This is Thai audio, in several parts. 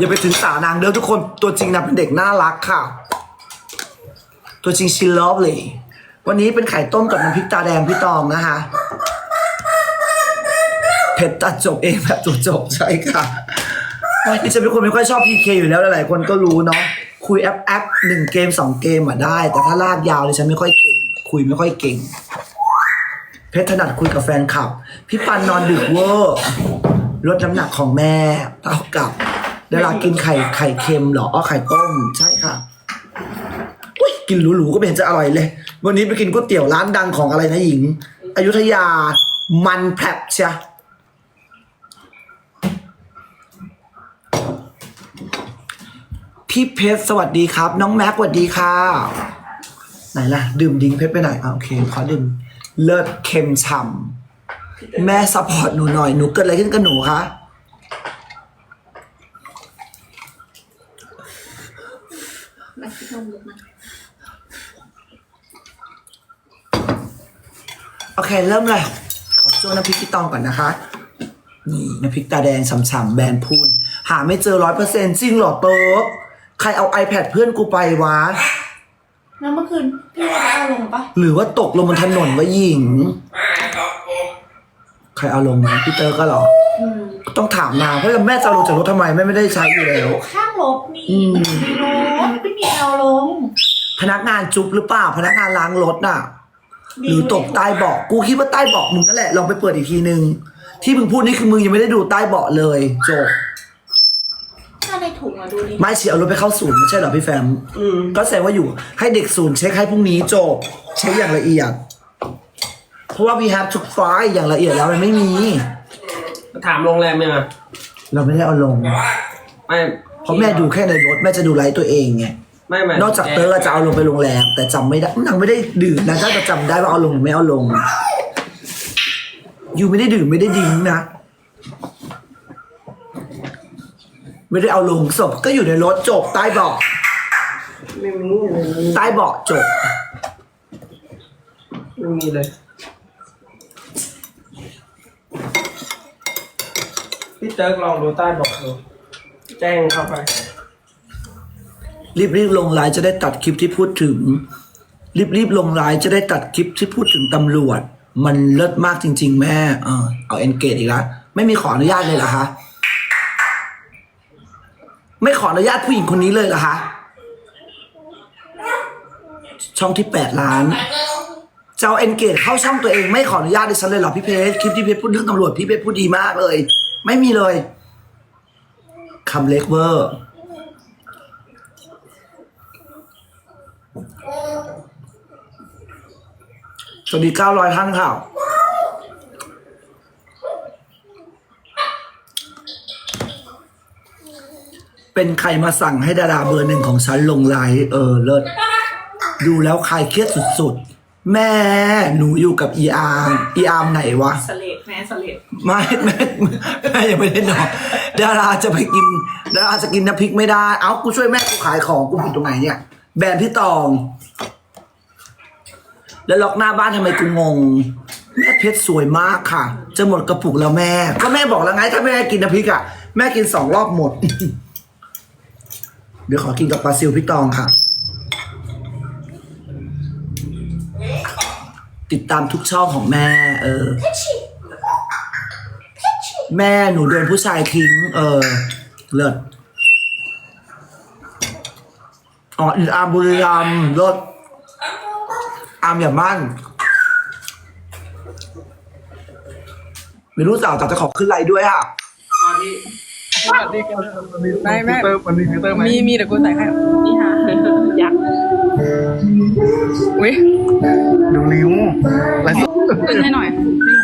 อย่าไปถึงสานางเด้อทุกคนตัวจริงนะเป็นเด็กน่ารักค่ะ ตัวจริงชิลลอฟเลยวันนี้เป็นไข่ต้มกับน้ำพริกตาแดงพี่ตองนะคะเผ็ดตัดจบเองแบบจบจบใช่ค่ะดิฉันเป็นคนไม่ค่อยชอบพีเคอยู่แล้วหลายๆคนก็รู้เนาะคุยแอปแอปหนึ่งเกมสองเกมอะได้ แต่ถ้าลากยาวเลยฉันไม่ค่อยเก่ง คุยไม่ค่อยเก่ง เพชรถนัดคุยกับแฟนคลับ พี่ปันนอนดึกเวอร์ลดน้ำหนักของแม่เท่ากับ เวลากินไข่ไข่เค็มเหรออ้อไข่ต้มใช่ค่ะอุ้ยกินหรูๆก็ไม่เห็นจะอร่อยเลย วันนี้ไปกินก๋วยเตี๋ยวร้านดังของอะไรนะหญิง อยุธยามันแผลบเชียพี่เพชรสวัสดีครับ น้องแม็กสวัสดีค่ะ ไหนล่ะ ดื่มดิ้งเพชรไปไหนอะโอเคขอดื่มเลิศเค็มฉ่ำแม่ซัพพอร์ตหนูหน่อยหนูเกิดอะไรขึ้นกับหนูคะ มาคิดนมลุกมา โอเคเริ่มเลย ขอช่วงน้ำพริกพี่ตองก่อนนะคะ นี่น้ำพริกตาแดงฉ่ำๆแบรนด์พูน หาไม่เจอร้อยเปอร์เซ็นต์จริงเหรอเติร์กใครเอา iPad เพื่อนกูไปวะ แล้วเมื่อคืนพี่ได้เอาลงปะหรือว่าตกลงบนถนนวะหญิง ใครเอาลงนะพี่เตอร์ก็เหรอ อืมต้องถามนางเพราะแม่จะเอาลงจากรถทำไมแม่ไม่ได้ใช้อยู่แล้ว ข้างรถนี่อืมมันมีรถไม่มีเอาลง พนักงานจุ๊บหรือเปล่า พนักงานล้างรถน่ะ หรือตกใต้เบาะกูคิดว่าใต้เบาะมึงนั่นแหละลองไปเปิดอีกทีนึง ที่มึงพูดนี่คือมึงยังไม่ได้ดูใต้เบาะเลยจบถ้าในถุงอะดูดิไม่เชียเอารถไปเข้าศูนย์ไม่ใช่เหรอพี่แฟมก็แสดงว่าอยู่ให้เด็กศูนย์เช็คให้พรุ่งนี้จบเช็คอย่างละเอียด เพราะว่า we have to fly อย่างละเอียดแล้วมันไม่มี ถามโรงแรมยังไงเราไม่ได้เอาลง ไม่เพราะแม่ดูแค่ในรถแม่จะดูไลฟ์ตัวเองไง ไม่ไม่นอกจากเตอร์จะเอาลงไปโรงแรมแต่จำไม่ได้นางไม่ได้ดื่มนะถ้าจะจำได้ว่าเอาลงหรือไม่เอาลง อยู่ไม่ได้ดื่มไม่ได้ดิ้งนะ ไม่ได้เอาลงศพก็อยู่ในรถจบใต้เบาะไม่มีไม่มีใต้เบาะจบไม่มีเลยพี่เติร์กลองดูใต้เบอกดูแจ้งเข้าไป รีบรีบๆลงไลน์จะได้ตัดคลิปที่พูดถึงรีบรีบๆลงไลน์จะได้ตัดคลิปที่พูดถึงตำรวจ มันเลิศมากจริง ๆ แม่เออเอาเอนเกตอีกแล้วไม่มีขออนุญาตเลยเหรอคะไม่ขออนุญาตผู้หญิงคนนี้เลยเหรอคะช่องที่แปดล้านจะเอาเอนเกตเข้าช่องตัวเองไม่ขออนุญาตดิฉันเลยเหรอพี่เพชรคลิปที่เพชรพูดเรื่องตำรวจพี่เพชรพูดดีมากเลย ไม่มีเลยคำเล็กเวอร์ สวัสดี900ท่านค่ะเป็นใครมาสั่งให้ดาราเบอร์หนึ่งของฉันลงไลน์เออเลิศดูแล้วใครเครียดสุดๆ แม่หนูอยู่กับอีอาร์อีอาร์มไหนวะ สเลดแม่สเลดไม่แม่แม่ยังไม่ได้นอนดาราจะไปกินดาราจะกินน้ำพริกไม่ได้ เอ้ากูช่วยแม่กูขายของกูผิดตรงไหนเนี่ย แบรนด์พี่ตอง แล้วล็อกหน้าบ้านทำไมกูงง แม่เพชรสวยมากค่ะ จะหมดกระปุกแล้วแม่ ก็แม่บอกแล้วไง ถ้าแม่กินน้ำพริกอะ แม่กินสองรอบหมด เดี๋ยวขอกินกับปลาซิลพี่ตองค่ะ ติดตามทุกช่องของแม่ เออ แม่หนูโดนผู้ชายทิ้ง เออ เลิศอ๋ออีอาร์มบุรีรัมย์เลิศ อามอย่ามั่นไม่รู้สาวแต่จะขอขึ้นไลน์ด้วยค่ะไม่ไม่เตอร์มันมีฟิลเตอร์ไหมมีมีแต่กูใส่ให้นี่ฮะยักอุ้ยดูนิ้วไลฟ์สดขึ้นให้หน่อย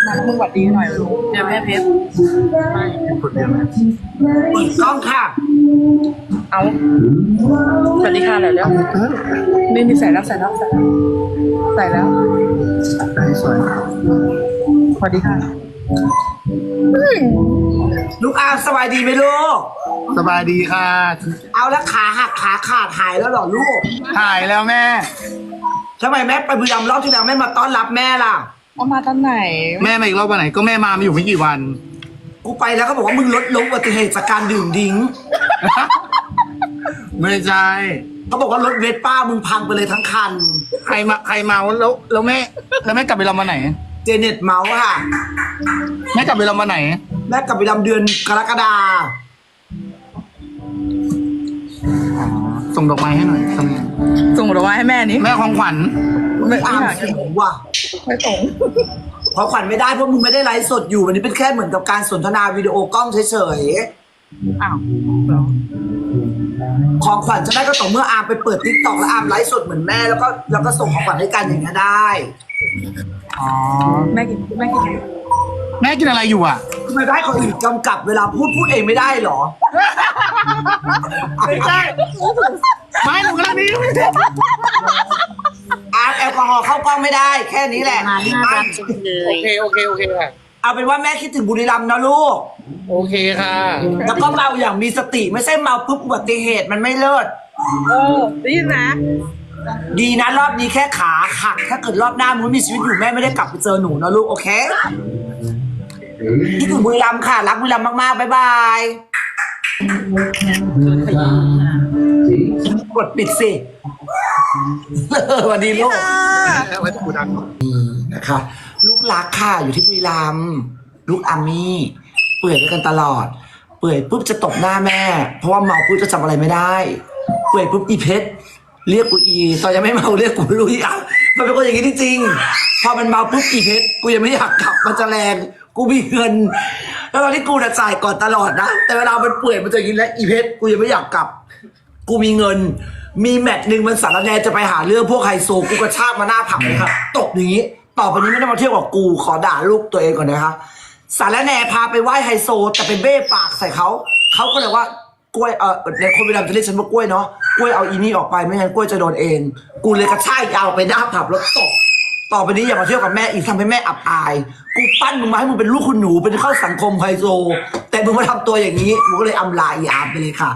มามึงหวัดดีให้หน่อยลูกเดี๋ยวแม่เพชรคนเดียวนะเปิดกล้องค่ะ เอาสวัสดีค่ะแล้วแล้วนี่มีใส่แล้วใส่แล้วใส่แล้วใส่แล้วได้สวยสวัสดีค่ะลูกอาร์มสบายดีไหมลูก สบายดีค่ะ เอาแล้วขาหักขาขาดหายแล้วเหรอลูกถ่ายแล้วแม่ทำไมแม่ไปบุรีรัมย์รอบที่แล้วแม่มาต้อนรับแม่ล่ะ เอามาตอนไหน แม่มาอีกรอบวันไหน ก็แม่มามาอยู่ไม่กี่วัน กูไปแล้วเขาบอกว่ามึงลดลงอุบัติเหตุจากการดื่มดิ้งไม่ใช่เขาบอกว่ารถเวสป้ามึงพังไปเลยทั้งคัน ใครมาใครเมาแล้วแล้วแม่ แล้วแม่กลับไปรำมาไหน เจเน็ตเมาส์ค่ะ แม่กลับไปรำมาไหน แม่กลับไปดำเดือนกรกฎาอ๋อส่งดอกไม้ให้หน่อยทำไงส่งดอกไม้ให้แม่นี้แม่ของขวัญไม่อ่าไม่นอยากจะสูงว่ะ ไม่ส่งเพราะขวัญไม่ได้เพราะมึงไม่ได้ไลฟ์สดอยู่วันนี้เป็นแค่เหมือนกับการสนทนาวิดีโอกล้องเฉยอ้าวเหรอๆของขวัญจะได้ก็ต่อเมื่ออาร์มไปเปิดทิกตอกแล้วอาร์มไลฟ์สดเหมือนแม่แล้วก็แล้วก็ส่งของขวัญให้กันอย่างเงี้ยได้อ๋อแม่กินแม่กินแม่กินอะไรอยู่อะ ทำไมได้คนอื่นกำกับเวลาพูดพูดเองไม่ได้เหรอ ไม่ใช่ไม่หนูกำลังนี้ อาร์มแอลกอฮอล์เข้ากล้องไม่ได้ แค่นี้แหละโอเคโอเคโอเคค่ะเอาเป็นว่าแม่คิดถึงบุรีรัมย์นะลูก โอเคค่ะแล้วก็เมาอย่างมีสติไม่ใช่เมาปุ๊บอุบัติเหตุมันไม่เลิศเออได้ยินนะดีนะรอบนี้แค่ขาหัก ถ้าเกิดรอบหน้ามึงมีชีวิตอยู่แม่ไม่ได้กลับไปเจอหนูนะลูกโอเคคิดถึงบุรีรัมย์ค่ะรักบุรีรัมย์มากๆบ๊ายบายกดปิดสิ สวัสดีลูกไว้กูดังนะคะ ลูกรักค่ะอยู่ที่บุรีรัมย์ลูกอามี่ เปื่อยด้วยกันตลอด เปื่อยปุ๊บจะตบหน้าแม่ เพราะว่าเมาปุ๊บจะจำอะไรไม่ได้ เปื่อยปุ๊บอีเพชรเรียกกูอีตอนยังไม่เมาเรียกกูลุยอะมันเป็นคนอย่างนี้จริงๆพอมันเมาปุ๊บอีเพชรกูยังไม่อยากกลับมันจะแรงกูมีเงิน แล้วตอนที่กูจะจ่ายก่อนตลอดนะแต่เวลามันเปื่อยมันจะอย่างนี้แล้วอีเพชรกูยังไม่อยากกลับ กูมีเงิน มีแมตช์หนึ่งมันสารแนจะไปหาเรื่องพวกไฮโซกูกระชากมาหน้าผับเลยครับตบอย่างนี้ ต่อไปนี้ไม่ต้องมาเที่ยวกับกูขอด่าลูกตัวเองก่อนนะคะสารแนพาไปไหว้ไฮโซ แต่ไปเบ้ปากใส่เขาเขาก็เลยว่ากล้วยเออในคนเวลาจะเรียกฉันว่ากล้วยเนาะกล้วยเอาอีนี่ออกไปไม่งั้นกล้วยจะโดนเอง กูเลยกระชากยาวไปหน้าผับแล้วตบต่อไปนี้อย่ามาเที่ยวกับแม่อีกทำให้แม่อับอาย กูปั้นมึงมาให้มึงเป็นลูกคุณหนูเป็นเข้าสังคมไฮโซ แต่มึงมาทำตัวอย่างนี้มึงก็เลยอำลาอีอาไปเลยค่ะ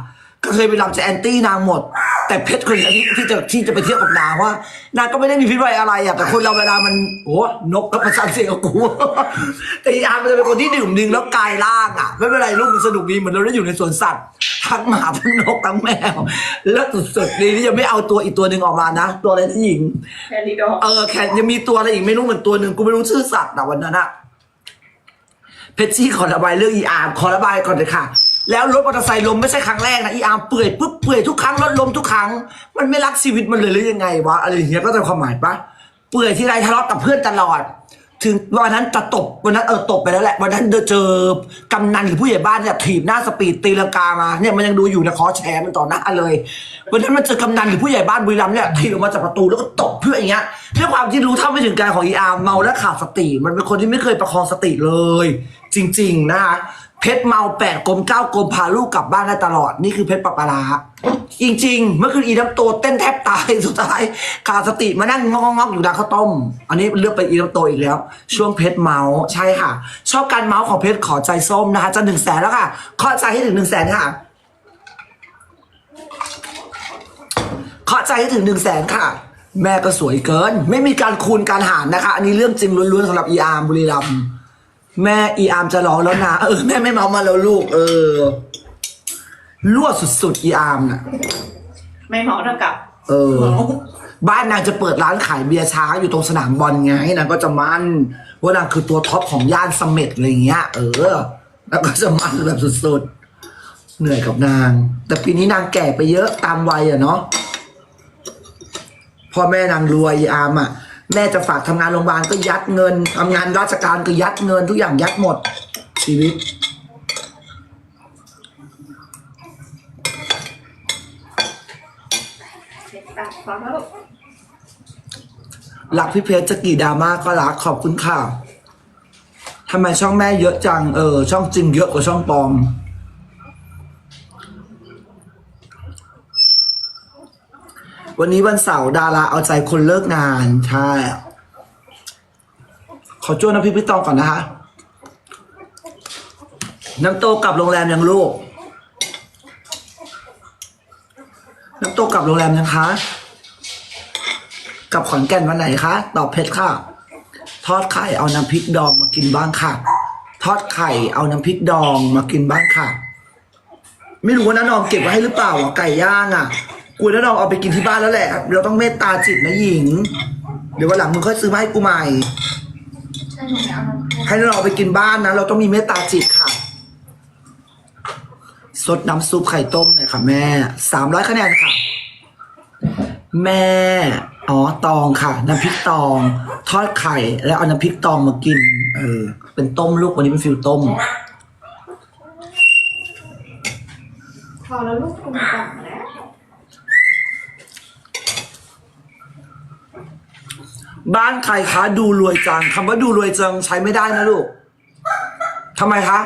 เคยไปรำจะแอนตี้นางหมด แต่เพชรคนนี้ที่จะที่จะไปเที่ยวกับนางว่านางก็ไม่ได้มีพิษไว้อะไรอะแต่คนเราเวลามันโอ้นกก็ประชันเสียงกับกูแต่อีอาร์มมันจะเป็นคนที่ดื่มดึงแล้วกายล่างอะไม่เป็นไรลูกมันสนุกดีเหมือนเราได้อยู่ในสวนสัตว์ทั้งหมาทั้งนกทั้งแมว แล้วสุดๆดีที่ยังไม่เอาตัวอีกตัวหนึ่งออกมานะ ตัวอะไรที่หญิงแคริดอร์เออแคนยังมีตัวอะไรอีกไม่รู้เหมือนตัวหนึ่งกูไม่รู้ชื่อสัตว์แต่วันนั้นอะเพชรชี่ขอระบายเรื่องอีอาร์มขอระบายก่อนเลยค่ะ แล้วรถมอเตอร์ไซค์ล้มไม่ใช่ครั้งแรกนะอีอาร์มเปื่อยปุ๊บเปื่อยทุกครั้งรถล้มทุกครั้ง มันไม่รักชีวิตมันเลยหรือยังไงวะอะไรอย่างเงี้ยก็จะความหมายปะเปื่อยที่ไรทะเลาะกับเพื่อนตลอด ถึงวันนั้นจะตบวันนั้นเออตบไปแล้วแหละวันนั้นเจอกำนันหรือผู้ใหญ่บ้านเนี่ยถีบหน้าสปีดตีลังกามาเนี่ยมันยังดูอยู่นะขอแชร์มันต่อหน้าเลยวันนั้นมันเจอกำนันหรือผู้ใหญ่บ้านบุรีรัมย์เนี่ยถีบออกมาจากประตูแล้วก็ตบเพื่ออย่างเงี้ยด้วยความที่รู้เท่าไม่ถึงการของอีอาร์เมาและขาดสติ มันเป็นคนที่ไม่เคยประคองสติเลย จริง ๆ นะคะ เพชรเมาแปดกลมเก้ากลมพาลูกกลับบ้านได้ตลอด นี่คือเพชรปะปะลาจริง ๆ เมื่อคืนอีน้ำโตเต้นแทบตายสุดท้ายขาดสติมานั่งงอกๆอยู่ร้านข้าวต้ม อันนี้เลือกไปอีน้ำโตอีกแล้ว ช่วงเพชรเมาใช่ค่ะ ชอบการเมาของเพชรขอใจส้มนะคะจะหนึ่งแสนแล้วค่ะขอใจให้ถึงหนึ่งแสนค่ะขอใจให้ถึงหนึ่งแสนค่ะ แม่ก็สวยเกิน ไม่มีการคูณการหารนะคะ อันนี้เรื่องจริงล้วนๆสำหรับอีอาร์บุรีรัมย์ แม่อีอาร์มจะร้องแล้วนะเออแม่ไม่เมามาแล้วลูก เออรั่วสุดๆอีอาร์มน่ะ ไม่เหมาะเท่ากับเออ บ้านนางจะเปิดร้านขายเบียร์ช้างอยู่ตรงสนามบอลไงนางก็จะมันว่านางคือตัวท็อปของย่านเสม็ดอะไรเงี้ย เออ แล้วก็จะมันแบบสุดๆ เหนื่อยกับนาง แต่ปีนี้นางแก่ไปเยอะตามวัยอะเนาะพ่อแม่นางรวยอีอามอะ แม่จะฝากทำงานโรงพยาบาลก็ยัดเงินทำงานราชการก็ยัดเงินทุกอย่างยัดหมด ชีวิตตัดฟังแล้วลูกรักพี่เพชรจะกี่ดราม่าก็รักขอบคุณค่ะทำไมช่องแม่เยอะจัง เออ ช่องจริงเยอะกว่าช่องปลอม วันนี้วันเสาร์ดาราเอาใจคนเลิกงานใช่ขอจ้วนน้ำพริกพี่ตองก่อนนะคะ น้ำโตกลับโรงแรมยังลูก น้ำโตกลับโรงแรมยังคะกลับขอนแก่นวันไหนคะ ตอบเพชรค่ะ ทอดไข่เอาน้ำพริกดองมากินบ้างค่ะ ทอดไข่เอาน้ำพริกดองมากินบ้างค่ะ ไม่รู้ว่าน้าน้องเก็บไว้ให้หรือเปล่าอะไก่ย่างอะ กูน้าน้องเอาไปกินที่บ้านแล้วแหละ เราต้องเมตตาจิตนะหญิง เดี๋ยววันหลังมึงค่อยซื้อมาให้กูใหม่ ให้น้องเอาไปกินบ้านนะ เราต้องมีเมตตาจิตค่ะ สดน้ำซุปไข่ต้มหน่อยค่ะ แม่ สามร้อยคะแนนค่ะ แม่ อ๋อ ตองค่ะ น้ำพริกตอง ทอดไข่ แล้วเอาน้ำพริกตองมากิน เออ เป็นต้มลูกวันนี้เป็นฟิวต้ม พอแล้วลูกคุณกล่องแล้ว บ้านใครคะ ดูรวยจังคำว่าดูรวยจังใช้ไม่ได้นะลูกทำไมคะ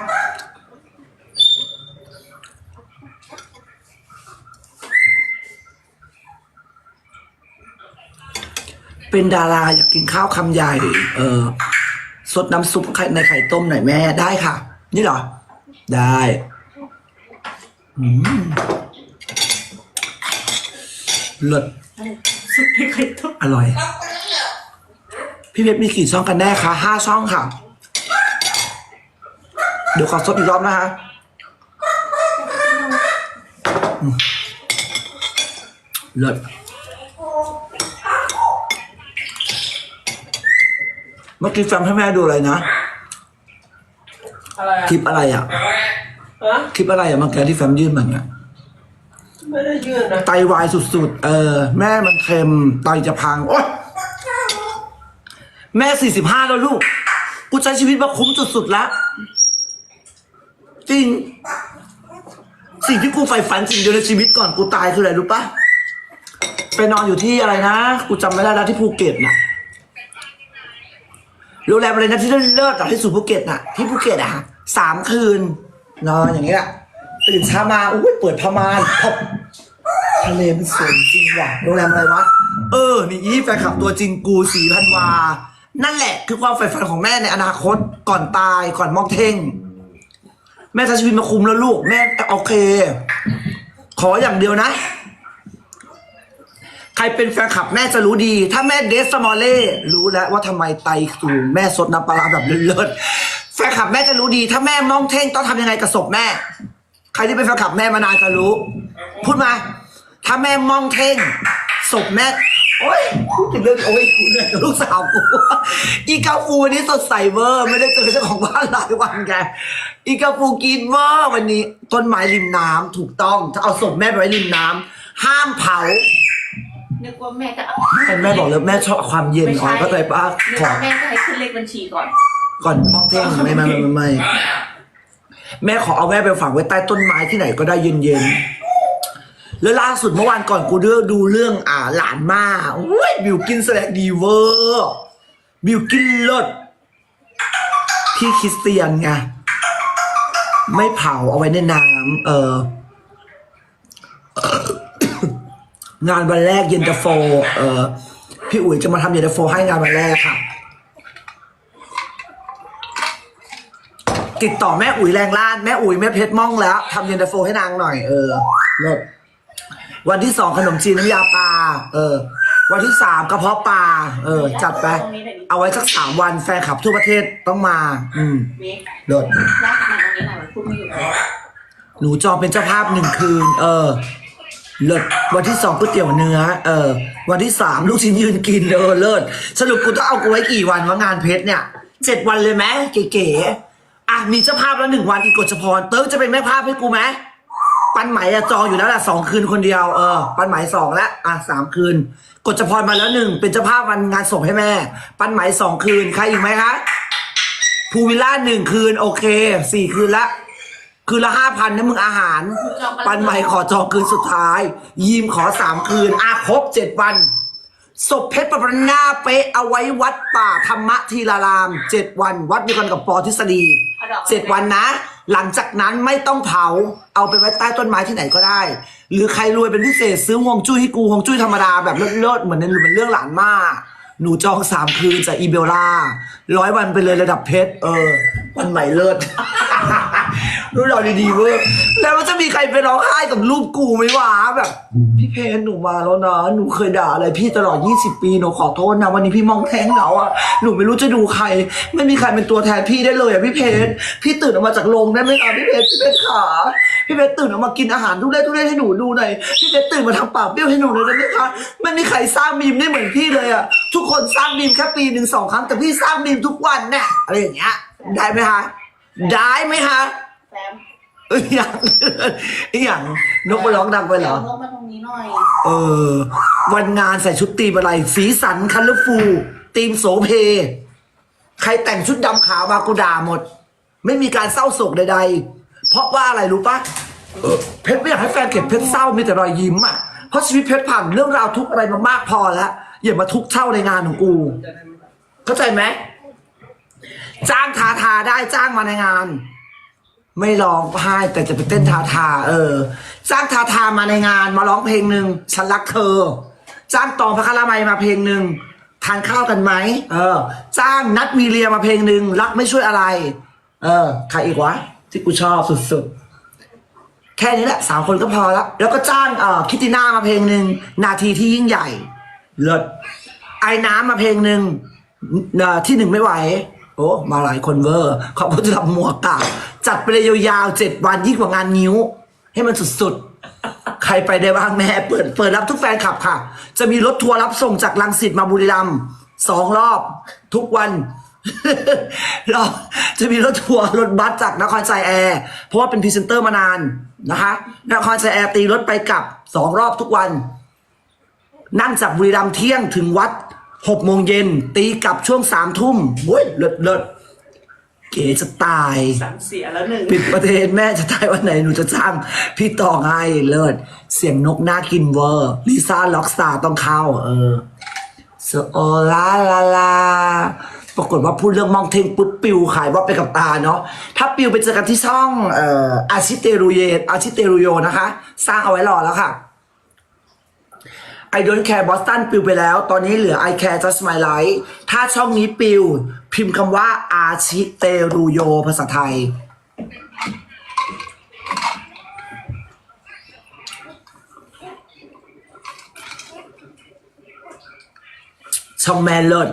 เป็นดาราอยากกินข้าวคำใหญ่ เออสดน้ำซุปไข่ในไข่ต้มหน่อยแม่ได้ค่ะ นี่เหรอ ได้อืมเลิศสุดที่เคยทุบอร่อย พี่เพชรมีกี่ช่องกันแน่คะห้าช่องค่ะ เดี๋ยวขอซดอีกรอบนะคะอืมเลิศเมื่อกี้แฟมให้แม่ดูอะไรนะ อะไรคลิปอะไรอะ ฮะคลิปอะไรอะเมื่อกี้ที่แฟมยื่นมันอะไม่ได้ยื่นนะ ไตวายสุดๆ เออ แม่มันเค็มไตจะพัง โอ๊ย แม่สี่สิบห้าแล้วลูก กูใช้ชีวิตมาคุ้มสุดๆแล้วจริง สิ่งที่กูใฝ่ฝันสิ่งเดียวในชีวิตก่อนกูตายคืออะไรรู้ปะไปนอนอยู่ที่อะไรนะ กูจำไม่ได้แล้วที่ภูเก็ตน่ะโรงแรมอะไรนะที่เลิศๆอะที่สุดภูเก็ตน่ะ ที่ภูเก็ตอะฮะสามคืน นอนอย่างเงี้ยตื่นเช้ามาอุ้ยเปิดพม่านพบทะเลมันสวยจริงว่ะโรงแรมอะไรวะเออนี่อีแฟนคลับตัวจริงกูสีพันวา นั่นแหละคือความใฝ่ฝันของแม่ในอนาคตก่อนตายก่อนมอกเท่ง แม่ใช้ชีวิตมาคุมแล้วลูก แม่โอเค ขออย่างเดียวนะ ใครเป็นแฟนคลับแม่จะรู้ดี ถ้าแม่เดสมอลเล่รู้แล้วว่าทำไมไตสูงแม่สดน้ำปลาร้าแบบเลิศๆแฟนคลับแม่จะรู้ดี ถ้าแม่มองเท่งต้องทำยังไงกับศพแม่ ใครที่เป็นแฟนคลับแม่มานานจะรู้ พูดมา ถ้าแม่มองเท่งศพแม่ โอ๊ยพูดถึงเรื่องโอ๊ยกูเลยกับลูกสาวกูอีกาฟูวันนี้สดใสเวอร์ไม่ได้เจอเจ้าของบ้านหลายวันแกอีกาฟูกินเวอร์วันนี้ ต้นไม้ริมน้ำถูกต้องถ้าเอาศพแม่ไปไว้ริมน้ำห้ามเผานึกว่าแม่จะแต่แม่บอกเลยแม่ชอบความเย็นอ่อนก็เลยป้านึกขอว่าแม่จะให้ขึ้นเลขบัญชีก่อน ก่อนมองเท่งไม่ไม่ไม่ไม่ไม่แม่ขอเอาแม่ไปฝังไว้ใต้ต้นไม้ที่ไหนก็ได้เย็นเย็นๆ แล้วล่าสุดเมื่อวานก่อนกูเลือกดูเรื่องอ่าหลานมาอุ้ยบิวกินแสดงดีเวอร์บิวกินเลิศพี่คริสเตียนไงไม่เผาเอาไว้ในน้ำเอองานวันแรกเย็นตาโฟ เออพี่อุ๋ยจะมาทำเย็นตาโฟ ให้งานวันแรกค่ะ ติดต่อแม่อุ๋ยแรงล้าน แม่อุ๋ยแม่เพชรม่องแล้วทำเย็นตาโฟให้นางหน่อย เออเลิศ วันที่สองขนมจีนน้ำยาปลาเออ วันที่สามกระเพาะปลาเออ จัดไป เอาไว้สักสามวันแฟนคลับทั่วประเทศต้องมา อืมวิกเลิศลากมาตรงนี้หน่อยมันพูดไม่หยุดเลยหนูจองเป็นเจ้าภาพหนึ่งคืน เออเลิศวันที่สองก๋วยเตี๋ยวเนื้อ เออ วันที่สามลูกชิ้นยืนกินเออเลิศสรุปกูต้องเอากูไว้กี่วันวะงานเพชรเนี่ยเจ็ดวันเลยไหมเก๋ๆอะมีเจ้าภาพแล้วหนึ่งวันอีกกฎจพรเติร์กจะเป็นแม่ภาพให้กูไหม ปันไหมอะจองอยู่แล้วแหละสองคืนคนเดียวเออปันไหมสองแล้วอะสามคืนกฎจพรมาแล้วหนึ่งเป็นเจ้าภาพวันงานศพให้แม่ ปันไหมสองคืนใครอีกไหมคะภูวิลล่าหนึ่งคืนโอเคสี่คืนละ คืนละห้าพันนะมึงอาหาร ปันใหม่ขอจองคืนสุดท้ายยีมขอสามคืนอาครบเจ็ดวันศพเพชรประพันหน้าเป๊ะเอาไว้วัดป่าธรรมทีรารามเจ็ดวัน วัดเดียวกันกับปอทฤษฎีเจ็ดวันนะ หลังจากนั้นไม่ต้องเผาเอาไปไว้ใต้ต้นไม้ที่ไหนก็ได้ หรือใครรวยเป็นพิเศษซื้อฮวงจุ้ยให้กูฮวงจุ้ยธรรมดาแบบเลิศๆเหมือนในเหมือนเรื่องหลานมากหนูจองสามคืนจากอีเบลล่าร้อยวันไปเลยระดับเพชรเออ วันใหม่เลิศ รู้เราดีๆเว้ยแล้วมันจะมีใครไปร้องไห้กับรูปกูไหมวะแบบ พี่เพนหนูมาแล้วนะหนูเคยด่าอะไรพี่ตลอด 20 ปีหนูขอโทษนะวันนี้พี่มองแทงเหงาอะหนูไม่รู้จะดูใคร ไม่มีใครเป็นตัวแทนพี่ได้เลยอะพี่เพนพี่ตื่นออกมาจากโรงได้ไหมคะพี่เพนพี่เพนขาพี่เพชรตื่นออกมากินอาหารทุเรศทุเรศให้หนูดูหน่อยพี่เพชรตื่นมาทำปากเปรี้ยวให้หนูหน่อยได้ไหมคะไม่มีใครสร้างมีมได้เหมือนพี่เลยอะทุกคนสร้างมีมแค่ปีหนึ่งสองครั้งแต่พี่สร้างมีมทุกวันเนี่ยอะไรอย่างเงี้ยได้ไหมคะได้ไหมคะแซมเอ้ยอย่างอย่างนกมาร้องดังไปเหรอลงมาตรงนี้หน่อยเออ วันงานใส่ชุดตีมอะไร สีสันคัลเลอร์ฟูตีมโสเพ ใครแต่งชุดดำขาวมากูด่าหมด ไม่มีการเศร้าโศกใดๆ เพราะว่าอะไรรู้ปะเออเพชรไม่อยากให้แฟนเก็บเพชรเศร้ามีแต่รอยยิ้มอะเพราะชีวิตเพชรผ่านเรื่องราวทุกข์อะไรมามากพอแล้วอย่ามาทุกข์เช่าในงานของกู เข้าใจไหม จ้างทาทาได้จ้างมาในงาน ไม่ร้องไห้แต่จะไปเต้นทาทา เออ จ้างทาทามาในงาน มาร้องเพลงหนึ่งฉันรักเธอ จ้างตองพระคารามัยมาเพลงหนึ่งทานข้าวกันไหมเออ จ้างนัดมีเรียมาเพลงหนึ่งรักไม่ช่วยอะไร เออใครอีกวะ ที่กูชอบสุดๆ แค่นี้แหละสามคนก็พอแล้วแล้วก็จ้างเออคิตติน่ามาเพลงหนึ่งนาทีที่ยิ่งใหญ่ เลิศไอ้น้ำมาเพลงหนึ่งที่หนึ่งไม่ไหว โอ้มาหลายคนเวอร์ขอบคุณสำหรับหมวกกาจัดไปเลยยาวๆเจ็ดวันยิ่งกว่างานนิ้ว ให้มันสุดๆ ใครไปได้บ้างแม่เปิดเปิดรับทุกแฟนคลับค่ะ จะมีรถทัวร์รับส่งจากลังสิตมาบุรีรัมย์สองรอบทุกวันเราจะมีรถทัวร์รถบัสจากนครไซแอร์เพราะว่าเป็นพรีเซนเตอร์มานานนะคะนครไซแอร์ตีรถไปกลับสองรอบทุกวัน นั่งจากบุรีรัมย์เที่ยงถึงวัด หกโมงเย็นตีกลับช่วงสามทุ่มโว้ยเลิศเลิศเก๋จะตายสังเสียแล้วหนึ่งปิดประเทศแม่จะตายวันไหนหนูจะจ้างพี่ต่อให้เลิศเสียงนกน่ากินเวอร์ลิซ่าล็อกสตาร์ต้องเข้า เออโซโอลาลาลาปรากฏว่าพูดเรื่องมองเทงปุ๊บปิวขายว่าไปกับตาเนาะถ้าปิวไปเจอกันที่ช่องเอ่ออาชิเตรุเยอาชิเตรุโยนะคะ สร้างเอาไว้รอแล้วค่ะ I don't care Boston ปิวไปแล้ว ตอนนี้เหลือ I care just my life ถ้าช่องนี้ปิว พิมพ์คำว่าอาชิเตรุโย ภาษาไทย ช่องแม่เลิศ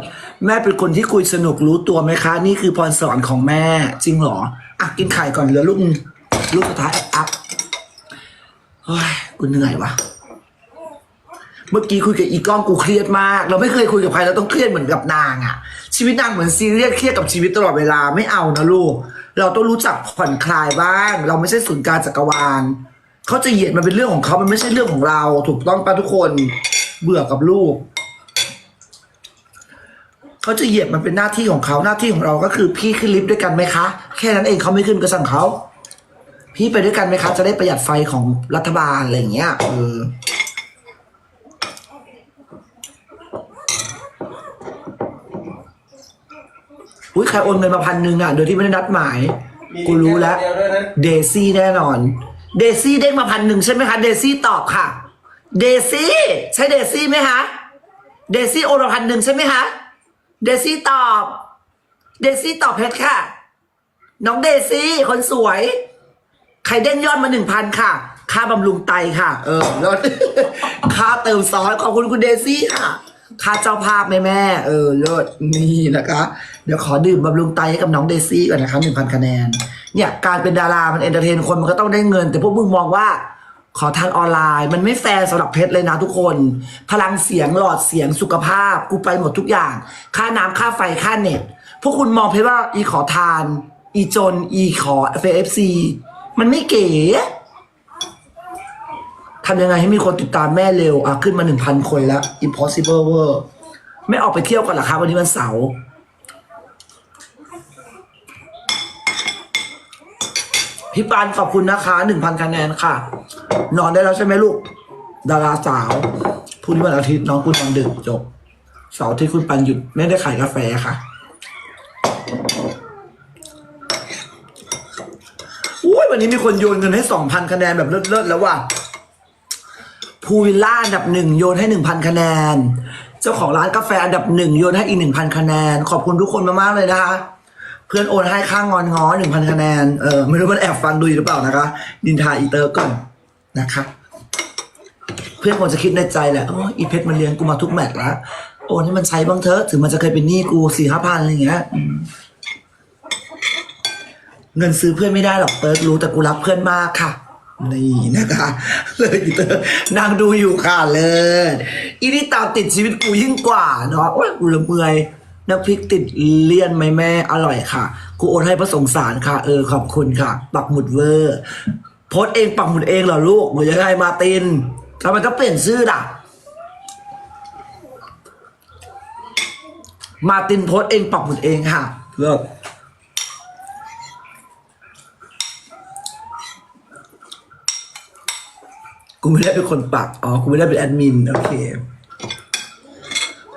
แม่เป็นคนที่คุยสนุกรู้ตัวไหมคะ นี่คือพรสวรรค์ของแม่ จริงเหรอ อะ กินไข่ก่อนเหลือลูกนึงลูกสุดท้ายอัพเฮ้ยกูเหนื่อยว่ะ เมื่อกี้คุยกับอีกล้องกูเครียดมาก เราไม่เคยคุยกับใครเราต้องเครียดเหมือนกับนางอะชีวิตนางเหมือนซีเรียสเครียดกับชีวิตตลอดเวลาไม่เอานะลูก เราต้องรู้จักผ่อนคลายบ้าง เราไม่ใช่ศูนย์กลารจักรวาลเขาจะเหยียดมันเป็นเรื่องของเขามันไม่ใช่เรื่องของเรา ถูกต้องปะทุกคนเบื่อกับลูกเขาจะเหยียบมันเป็นหน้าที่ของเขาหน้าที่ของเราก็คือพี่ขึ้นลิฟต์ด้วยกันไหมคะ แค่นั้นเองเขาไม่ขึ้นก็สั่งเขา พี่ไปด้วยกันไหมคะ จะได้ประหยัดไฟของรัฐบาลอะไรอย่างเงี้ยเออ อุ้ยใครโอนเงินมาพันหนึ่งอะ โดยที่ไม่ได้นัดหมายกูรู้แล้ว เดียวด้วยนะเดซี่แน่นอน เดซี่เด้งมาพันหนึ่งใช่ไหมคะ เดซี่ตอบค่ะ เดซี่ใช่เดซี่ไหมคะ เดซี่โอนมาพันหนึ่งใช่ไหมคะ เดซี่ตอบ เดซี่ตอบเพชรค่ะ น้องเดซี่คนสวย ใครเด้งยอดมาหนึ่งพันค่ะ ค่าบำรุงไตค่ะ เออล้วค่าเติมซอสขอบคุณคุณเดซี่ค่ะ ค่าเจ้าภาพแม่แม่ เออเลิศนี่นะคะ เดี๋ยวขอดื่มบำรุงไตให้กับน้องเดซี่ก่อนนะคะหนึ่งพันคะแนน เนี่ยการเป็นดารามันเอนเตอร์เทนคนมันก็ต้องได้เงิน แต่พวกมึงมองว่า ขอทานออนไลน์ มันไม่แฟร์สำหรับเพชรเลยนะทุกคน พลังเสียงหลอดเสียงสุขภาพกูไปหมดทุกอย่าง ค่าน้ำค่าไฟค่าเน็ตพวกคุณมองเพชรว่าอีขอทาน อีจน อีขอเฟเอฟซีมันไม่เก๋ ทำยังไงให้มีคนติดตามแม่เร็ว อะ ขึ้นมาหนึ่งพันคนแล้ว impossible เวอร์ไม่ออกไปเที่ยวกันเหรอคะวันนี้วันเสาร์พี่ปานขอบคุณนะคะหนึ่งพันคะแนนค่ะ นอนได้แล้วใช่ไหมลูก ดาราสาวพรุ่งนี้วันอาทิตย์น้องคุณนอนดึกจบเสาร์ที่คุณปันหยุดไม่ได้ขายกาแฟค่ะอุ้ยวันนี้มีคนโยนเงินให้สองพันคะแนนแบบเลิศๆแล้วว่ะ ภูวิลล่าอันดับหนึ่งโยนให้หนึ่งพันคะแนน เจ้าของร้านกาแฟอันดับหนึ่งโยนให้อีกหนึ่งพันคะแนน ขอบคุณทุกคนมากๆเลยนะคะ เพื่อนโอนให้ข้างงอนง้อหนึ่งพันคะแนน เออไม่รู้มันแอบฟังดูอยู่หรือเปล่านะคะ ดินทาอีเตอร์ก่อนนะคะ เพื่อนคงจะคิดในใจแหละโอ้อีเพชรมันเลี้ยงกูมาทุกแมตช์ล้วโอนให้มันใช้บ้างเถอะถึงมันจะเคยเป็นหนี้กูสี่ห้าพันอะไรอย่างเงี้ยเงินซื้อเพื่อนไม่ได้หรอกเติร์ดรู้แต่กูรักเพื่อนมากค่ะ นี่นะคะ เลยอีเตอร์นางดูอยู่ค่ะเลยอีนี่ตามติดชีวิตกูยิ่งกว่าเนาะโอ้ยกูละเมอยน้ำพริกติดเลี่ยนไหมแม่อร่อยค่ะกูโอนให้พระสงสารค่ะ เออขอบคุณค่ะ ปักหมุดเวอร์โพสเองปักหมุดเองเหรอลูกหรือยังไงมาตินทำไมต้องเปลี่ยนชื่อล่ะมาตินโพสเองปักหมุดเองค่ะเลิก กูไม่ได้เป็นคนปัก อ๋อกูไม่ได้เป็นแอดมิน โอเค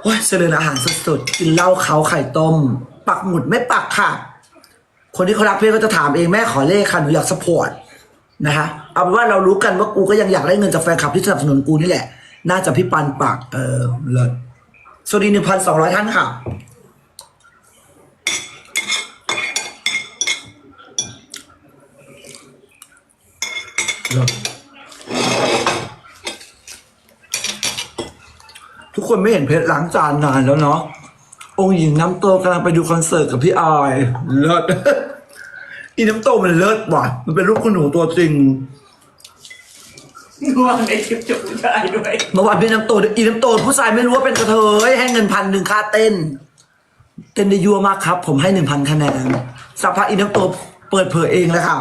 โอ้ยเสริญอาหารสดๆ กินเหล้าเขาไข่ต้ม ปักหมุดไม่ปักค่ะ คนที่เขารักเพศก็จะถามเองแม่ขอเลขค่ะ หนูอยากสปอร์ตนะคะเอาเป็นว่าเรารู้กันว่ากูก็ยังอยากได้เงินจากแฟนคลับที่สนับสนุนกูนี่แหละ น่าจะพี่ปันปัก เออเลิศสวัสดีหนึ่งพันสองร้อยท่านค่ะเลิศ ทุกคนไม่เห็นเพชรล้างจานนานแล้วเนาะองค์หญิงน้ำโตกำลังไปดูคอนเสิร์ตกับพี่อายเลิศอีน้ำโตมันเลิศว่ะ มันเป็นลูกคุณหนูตัวจริงง่วงในคลิปจุกผู้ชายด้วยเมื่อวานพี่น้ำโตอีน้ำโตผู้ชายไม่รู้ว่าเป็นกระเทยให้เงินพันหนึ่งค่าเต้น เต้นได้ยั่วมากครับ ผมให้หนึ่งพันคะแนนสักพักอีน้ำโตเปิดเผยเองเลยค่ะ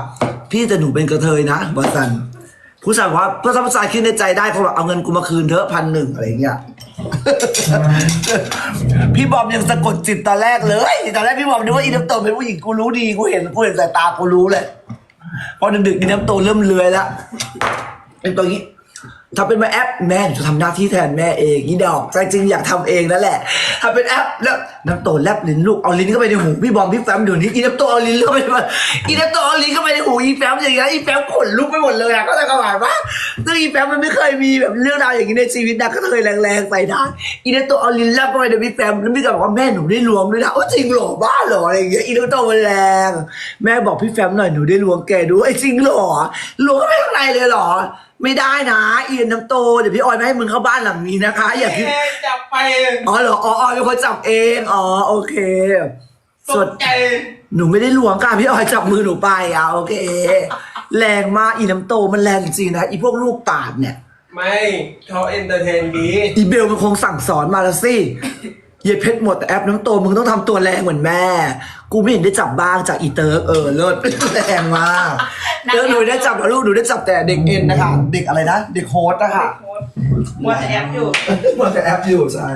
พี่แต่หนูเป็นกระเทยนะบอสัน ผู้ชายบอกว่าผู้ชายผู้ชายคิดในใจได้เขาบอกเอาเงินกูมาคืนเถอะพันหนึ่งอะไรเงี้ย พี่บอมยังสะกดจิตตอนแรกเลยตอนแรกพี่บอมนึกว่าอีน้ำโตเป็นผู้หญิงกูรู้ดีกูเห็นกูเห็นสายตากูรู้เลย พอดึกๆอีน้ำโตเริ่มเลื้อยแล้วเป็นตัวนี้ ถ้าเป็นมาแอปแม่หนูจะทำหน้าที่แทนแม่เองอีดอกใจจริงอยากทำเองนั่นแหละถ้าเป็นแอปแล้วน้ำโตแลบลิ้นลูกเอาลิ้นเข้าไปในหูพี่บอมพี่แฟมเดี๋ยวนี้อีน้ำโตเอาลิ้นเข้าไปในอีน้ำโตเอาลิ้นเข้าไปในหูอีแฟมอย่างเงี้ยอีแฟมขนลุกไปหมดเลยอะก็จะกระหายว่าซึ่งอีแฟมมันไม่เคยมีแบบเรื่องราวอย่างนี้ในชีวิตนะก็เคยแรงๆใส่ได้อีน้ำโตเอาลิ้นแลบเข้าไปในพี่แฟมแล้วพี่ก็บอกว่าแม่หนูได้ล้วงด้วยนะโอ้จริงหรอบ้าหรออะไรอย่างเงี้ยอีน้ำโตมันแรงแม่บอกพี่แฟมหน่อยหนูได้ล้วงแกด้วยจริงหรอล้วงไปข้างในเลยหรอ ไม่ได้นะอีน้ำโตเดี๋ยวพี่ออยไม่ให้มึงเข้าบ้านหลังนี้นะคะ อย่าคิดแม่จับไปอ๋อเหรออ๋อออยเป็นคนจับเองอ๋อโอเคตส่วนกใจหนูไม่ได้ล้วงค่ะพี่ออยจับมือหนูไปอะโอเค แรงมากอีน้ำโตมันแรงจริงนะอีพวกลูกปาดเนี่ย ไม่เขาเอนเตอร์เทนดีอีเบลมันคงสั่งสอนมาแล้วสิ เย็ดเพชรหมดแต่แอปน้ำโตมึงต้องทำตัวแรงเหมือนแม่ กูไม่เห็นได้จับบ้างจากอีเติร์กเออเลิศ แรงมากเติร์กหนูได้จับแต่ลูกหนูได้จับแต่เด็กเอ็นนะคะ เด็กอะไรนะ เด็กโฮสต์นะคะมัวแต่แอปอยู่หมดแต่แอปอยู่ใช่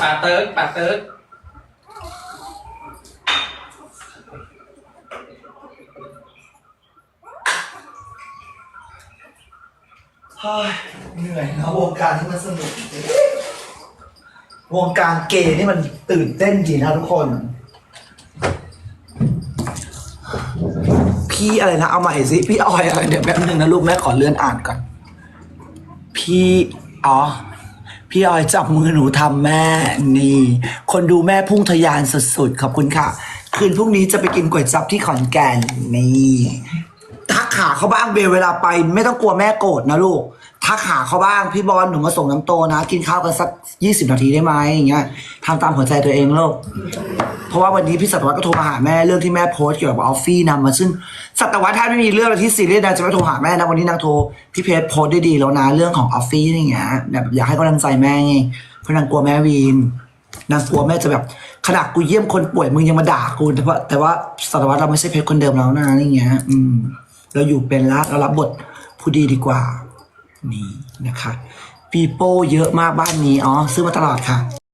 ป่าเติร์กป่าเติร์กเฮ้ยเหนื่อยนะวงการที่มันสนุกจริง วงการเกย์นี่มันตื่นเต้นจริงนะทุกคน พี่อะไรนะ เอาใหม่สิ พี่ออยอะไรเดี๋ยวแป๊บนึงนะลูกแม่ขอเลื่อนอ่านก่อน พี่ อ๋อ พี่ออยจับมือหนูทำแม่นี่ คนดูแม่พุ่งทะยานสุดๆ ขอบคุณค่ะ คืนพรุ่งนี้จะไปกินก๋วยจับที่ขอนแก่นนี่ทักขาเขาบ้างเบลเวลาไป ไม่ต้องกลัวแม่โกรธนะลูก ทักหาเขาบ้างพี่บอลหนูมาส่งน้ำโตนะ กินข้าวกันสักยี่สิบนาทีได้ไหมอย่างเงี้ยทำตามหัวใจตัวเองโลก เพราะว่าวันนี้พี่สัตวรรษก็โทรมาหาแม่เรื่องที่แม่โพสต์เกี่ยวกับออฟฟี่นำมาซึ่งสัตวรรษถ้าไม่มีเรื่องอะไรที่ซีเรียสนางจะไม่โทรหาแม่นะวันนี้นางโทรพี่เพจโพสต์ได้ดีแล้วนะเรื่องของออฟฟี่อย่างเงี้ยแบบอยากให้กำลังใจแม่ไงเพราะนางกลัวแม่วีนนางกลัวแม่จะแบบขนาดกูเยี่ยมคนป่วยมึงยังมาด่ากูแต่ว่าแต่ว่าสัตวรรษเราไม่ใช่เพจคนเดิมแล้วนะอย่างเงี้ย อืม เราอยู่เป็นละเรารับบทผู้ดีดีกว่า นี่นะคะปีโป้เยอะมากบ้านนี้ อ๋อ ซื้อมาตลอดค่ะ